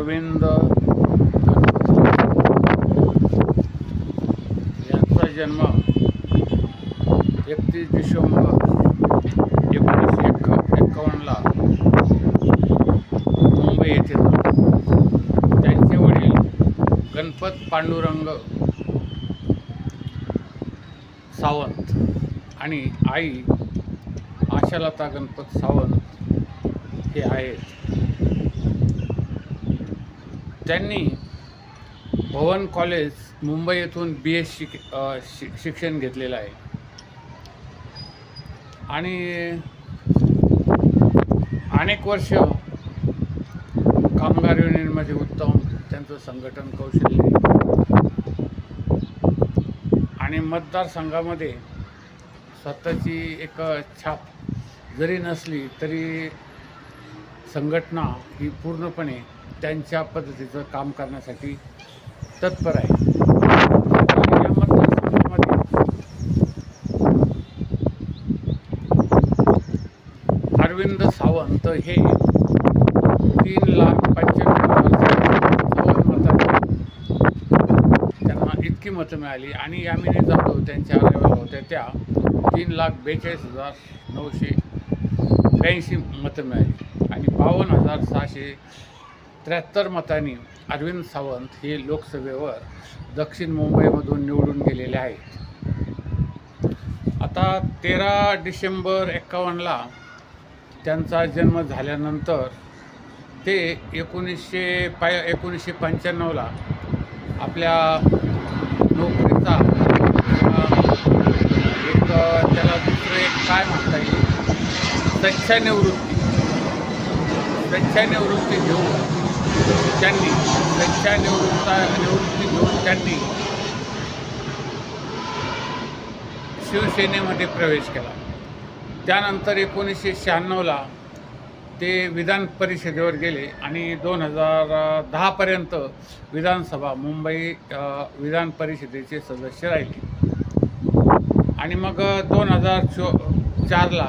अरविंद यांचा जन्म एकतीस डिसेंबर एकोणीसशे एक एक्कावन्नला मुंबई येथे त्यांचे वडील गणपत पांडुरंग सावंत आणि आई आशालता गणपत सावंत हे आहेत. त्यांनी भवन कॉलेज मुंबई येथून बी एस शिक शि शिक्षण घेतलेलं आहे. आणि अनेक वर्ष कामगार युनियनमध्ये उत्तम त्यांचं संघटन कौशल्य आणि मतदारसंघामध्ये स्वतःची एक छाप जरी नसली तरी संघटना ही पूर्णपणे त्यांच्या पद्धतीचं काम करण्यासाठी तत्पर आहे. अरविंद सावंत हे तीन लाख पंच्याण्णव त्यांना इतकी मतं मिळाली आणि यामिनी जाधव त्यांच्या लेवलला होत्या त्या तीन लाख बेचाळीस हजार नऊशे ब्याऐंशी मतं मिळाली आणि बावन्न हजार सहाशे त्र्याहत्तर मतांनी अरविंद सावंत हे लोकसभेवर दक्षिण मुंबईमधून निवडून गेलेले आहेत. आता तेरा डिसेंबर एक्कावन्नला त्यांचा जन्म झाल्यानंतर ते एकोणीसशे पाय एकोणीसशे पंच्याण्णवला आपल्या नोकरीचा एक त्याला दुसरं एक काय म्हणता येईल? स्वच्छानिवृत्ती. स्वच्छानिवृत्ती घेऊन त्यांनी निवृत्ता निवृत्ती घेऊन त्यांनी शिवसेनेमध्ये प्रवेश केला. त्यानंतर एकोणीसशे शहाण्णवला ते विधान परिषदेवर गेले आणि दोन हजार दहापर्यंत विधानसभा मुंबई विधान परिषदेचे सदस्य राहिले. आणि मग दोन हजार चो चारला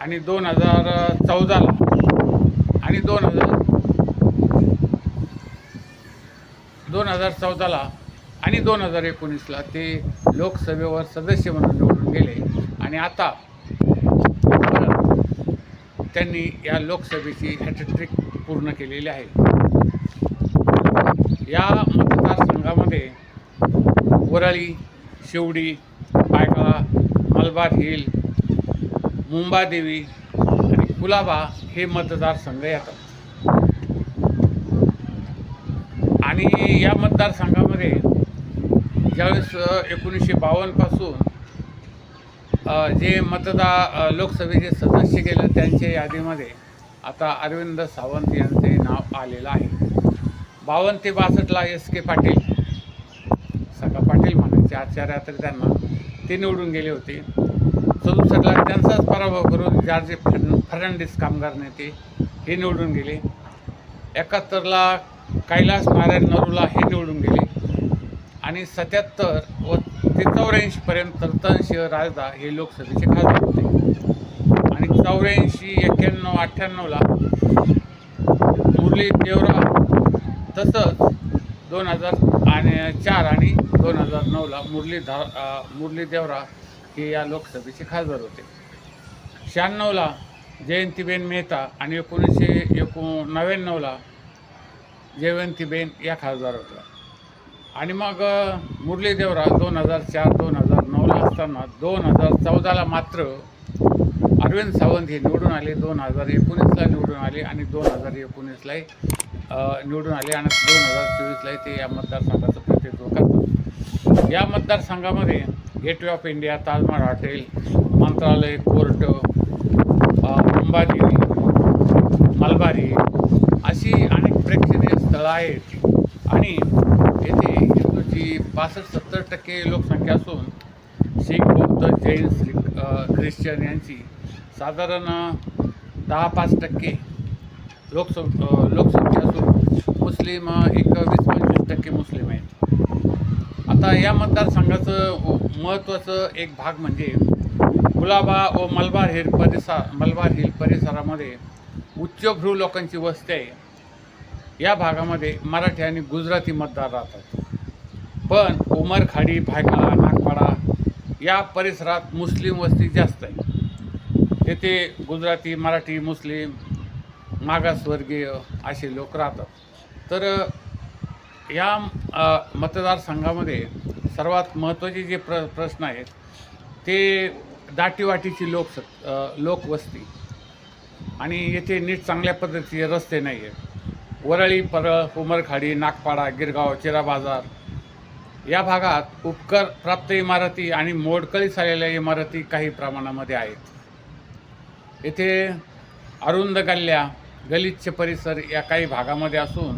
आणि दोन हजार चौदाला आणि दोन हजार दोन हजार चौदाला आणि दोन हजार एकोणीसला ते लोकसभेवर सदस्य म्हणून निवडून गेले. आणि आता त्यांनी या लोकसभेची हॅटट्रिक पूर्ण केलेली आहे. या मतदारसंघामध्ये वरळी शिवडी पायकळा मलबार हिल मुंबादेवी कुलाबा हे मतदारसंघ येतात. आणि या मतदारसंघामध्ये ज्यावेळेस एकोणीसशे बावन्नपासून जे मतदार लोकसभेचे सदस्य गेले त्यांच्या यादीमध्ये आता अरविंद सावंत यांचे नाव आलेलं आहे. बावन्न ते बासष्टला एस के पाटील सका पाटील म्हणायचे. आचार्य तर त्यांना ते निवडून गेले होते. सदुसष्टला त्यांचाच पराभव करून जॉर्जे फर्न फर्नांडिस कामगार नेते हे निवडून गेले. एकाहत्तरला कैलास नारायण नरूला हे निवडून गेले. आणि सत्याहत्तर व ते चौऱ्याऐंशीपर्यंत तर्तनसिंह राजदा हे लोकसभेचे खासदार होते. आणि चौऱ्याऐंशी एक्क्याण्णव अठ्ठ्याण्णवला मुरली देवरा तसंच दोन हजार आणि चार आणि दोन हजार नऊला मुरली धा मुरली देवरा हे या लोकसभेचे खासदार होते. शहाण्णवला जयंतीबेन मेहता आणि एकोणीसशे एको नव्याण्णवला जयवंतीबेन या खासदार होत्या. आणि मग अ, मुरली दोन हजार चार दोन हजार नऊला असताना दोन हजार चौदाला मात्र अरविंद सावंत हे निवडून आले दोन हजार एकोणीसला निवडून आले आणि दोन हजार एकोणीसलाही निवडून आले आणि दोन हजार चोवीसलाही ते या मतदारसंघाचं प्रतिनिधित्व करतात. या मतदारसंघामध्ये gateway of India Taj Mahal hotel Mantralaya court Ambaji Malabari Malabari अशी अनेक प्रेक्षणीय स्थळं आहेत. आणि येथे हिंदूची पासष्ट सत्तर टक्के लोकसंख्या असून शीख बौद्ध जैन श्री ख्रिश्चन यांची साधारण दहा पाच टक्के लोकसं लोकसंख्या असून मुस्लिम एक वीस पंचवीस टक्के मुस्लिम आहेत. आता या मतदारसंघाचं हो, महत्त्वाचं एक भाग म्हणजे गुलाबा व मलबार हिल परिसर मलबार हिल परिसरामध्ये उच्चभ्रू लोकांची वस्ती आहे. या भागामध्ये मराठी आणि गुजराती मतदार राहतात. पण उमरखाडी भायखळा नागपाडा या परिसरात मुस्लिम वस्ती जास्त आहे. तेथे गुजराती मराठी मुस्लिम मागासवर्गीय असे लोक राहतात. तर या मतदारसंघामध्ये सर्वात महत्त्वाचे जे प्र प्रश्न आहेत ते दाटीवाटीची लोक लोकवस्ती आणि येथे नीट चांगल्या पद्धतीचे रस्ते नाही आहेत वरळी परळ उमरखाडी नागपाडा गिरगाव चिरा बाजार या भागात उपकर प्राप्त इमारती आणि मोडकळीस आलेल्या इमारती काही प्रमाणामध्ये आहेत. येथे अरुंद गल्ल्या गलिच्छ परिसर या काही भागामध्ये असून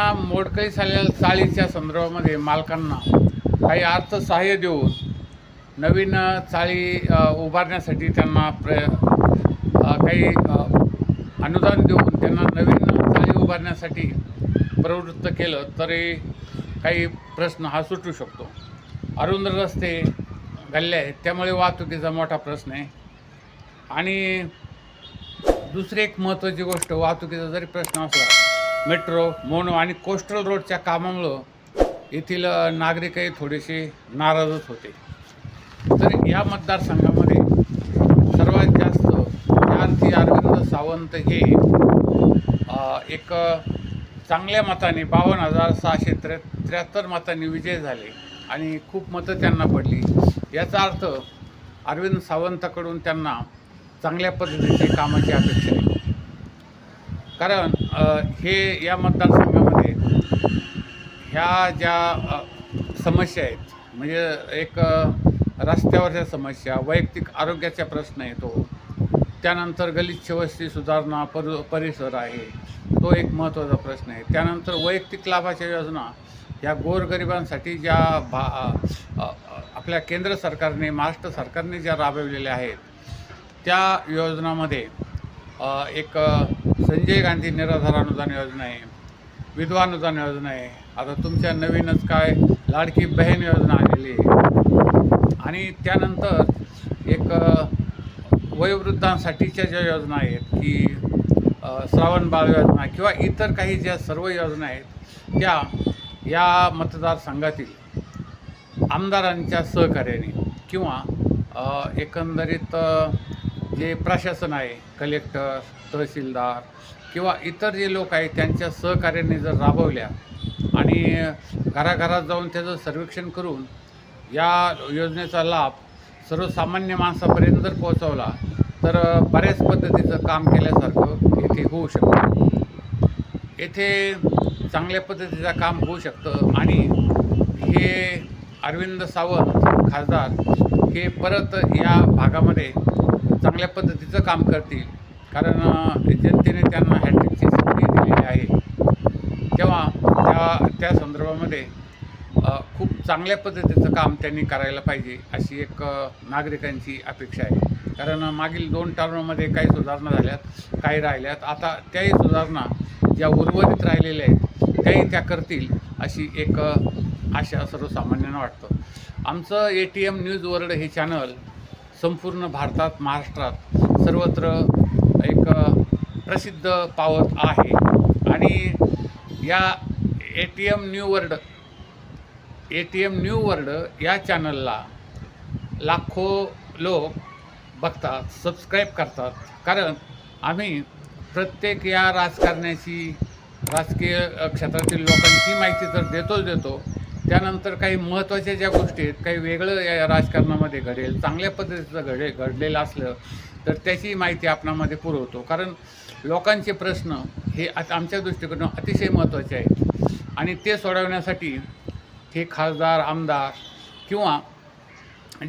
या मोडकळी आलेल्या चाळीच्या संदर्भामध्ये मालकांना काही अर्थसहाय्य देऊन नवीन चाळी उभारण्यासाठी त्यांना प्र काही अनुदान देऊन त्यांना नवीन चाळी उभारण्यासाठी प्रवृत्त केलं तरी काही प्रश्न हा सुटू शकतो. अरुंद रस्ते गल्ले आहेत त्यामुळे वाहतुकीचा मोठा प्रश्न आहे. आणि दुसरी एक महत्त्वाची गोष्ट वाहतुकीचा जरी प्रश्न असला मेट्रो मोनो आणि कोस्टल रोडच्या कामामुळं येथील नागरिकही थोडेसे नाराजच होते. तर या मतदारसंघामध्ये सर्वात जास्त विद्यार्थी अरविंद सावंत हे एक चांगल्या मताने बावन्न हजार सहाशे त्र्या त्र्याहत्तर मतांनी विजय झाले आणि खूप मतं त्यांना पडली. याचा अर्थ अरविंद सावंताकडून त्यांना चांगल्या पद्धतीचे कामाची अपेक्षा आहे कारण हे या मतदारसंघामध्ये ह्या ज्या समस्या आहेत म्हणजे एक रस्त्यावरच्या समस्या वैयक्तिक आरोग्याचा प्रश्न येतो त्यानंतर गलिच्छ वस्ती सुधारणा पर परिसर आहे तो एक महत्त्वाचा प्रश्न आहे. त्यानंतर वैयक्तिक लाभाच्या योजना ह्या गोरगरिबांसाठी ज्या भा आपल्या केंद्र सरकारने महाराष्ट्र सरकारने ज्या राबवलेल्या आहेत त्या योजनामध्ये एक संजय गांधी निराधार अनुदान योजना आहे विधवा अनुदान योजना आहे. आता तुमच्या नवीनच काय लाडकी बहीण योजना आलेली आहे. आणि त्यानंतर एक वयोवृद्धांसाठीच्या ज्या योजना आहेत की श्रावण बाळ योजना किंवा इतर काही ज्या सर्व योजना आहेत त्या या मतदारसंघातील आमदारांच्या सहकार्याने किंवा एकंदरीत जे प्रशासन आहे कलेक्टर तहसीलदार किंवा इतर जे लोक आहेत त्यांच्या सहकार्याने जर राबवल्या आणि घराघरात जाऊन त्याचं सर्वेक्षण करून या योजनेचा लाभ सर्वसामान्य माणसापर्यंत जर पोहोचवला तर बऱ्याच पद्धतीचं काम केल्यासारखं येथे होऊ शकतं. येथे चांगल्या पद्धतीचं काम होऊ शकतं आणि हे अरविंद सावंत खासदार हे परत या भागामध्ये चांगल्या पद्धतीचं काम करतील. कारण जनतेने त्यांना हॅट्रिकची संधी दिलेली आहे. तेव्हा त्या त्या संदर्भामध्ये खूप चांगल्या पद्धतीचं काम त्यांनी करायला पाहिजे अशी एक नागरिकांची अपेक्षा आहे. कारण मागील दोन टर्ममध्ये काही सुधारणा झाल्यात काही राहिल्यात. आता त्याही सुधारणा ज्या उर्वरित राहिलेल्या आहेत त्याही त्या करतील अशी एक आशा सर्वसामान्यांना वाटतं. आमचं A T M news world हे चॅनल संपूर्ण भारतात महाराष्ट्रात सर्वत्र एक प्रसिद्ध पावत आहे. आणि या A T M new world A T M new world या चॅनलला लाखो लोक बघतात सबस्क्राईब करतात. कारण आम्ही प्रत्येक या राजकारण्याची राजकीय क्षेत्रातील लोकांची माहिती तर देतोच देतो त्यानंतर काही महत्त्वाच्या ज्या गोष्टी आहेत काही वेगळं या राजकारणामध्ये घडेल चांगल्या पद्धतीचं घडे घडलेलं असलं तर त्याची माहिती आपणामध्ये पुरवतो. कारण लोकांचे प्रश्न हे आता आमच्या दृष्टिकोनातून अतिशय महत्त्वाचे आहेत. आणि ते सोडवण्यासाठी हे खासदार आमदार किंवा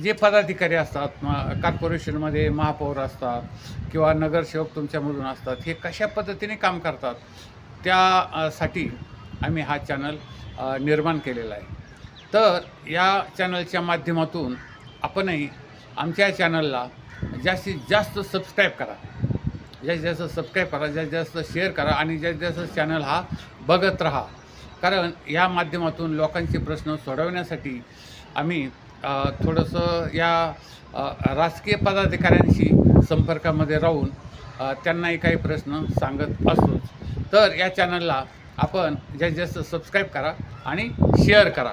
जे पदाधिकारी असतात म- कॉर्पोरेशनमध्ये महापौर असतात किंवा नगरसेवक तुमच्यामधून असतात हे कशा पद्धतीने काम करतात त्यासाठी आम्ही हा चॅनल निर्माण केलेला आहे. तर या चॅनलच्या माध्यमातून आपणही आमच्या चॅनलला जास्तीत जास्त सबस्क्राईब करा. जास्तीत जास्त सबस्क्राईब करा जास्तीत जास्त शेअर करा आणि जास्तीत जास्त चॅनल हा बघत राहा. कारण या माध्यमातून लोकांचे प्रश्न सोडवण्यासाठी आम्ही थोडंसं या राजकीय पदाधिकाऱ्यांशी संपर्कामध्ये राहून त्यांनाही काही प्रश्न सांगत असतोच. तर या चॅनलला आपण जास्तीत जास्त सबस्क्राईब करा आणि शेअर करा.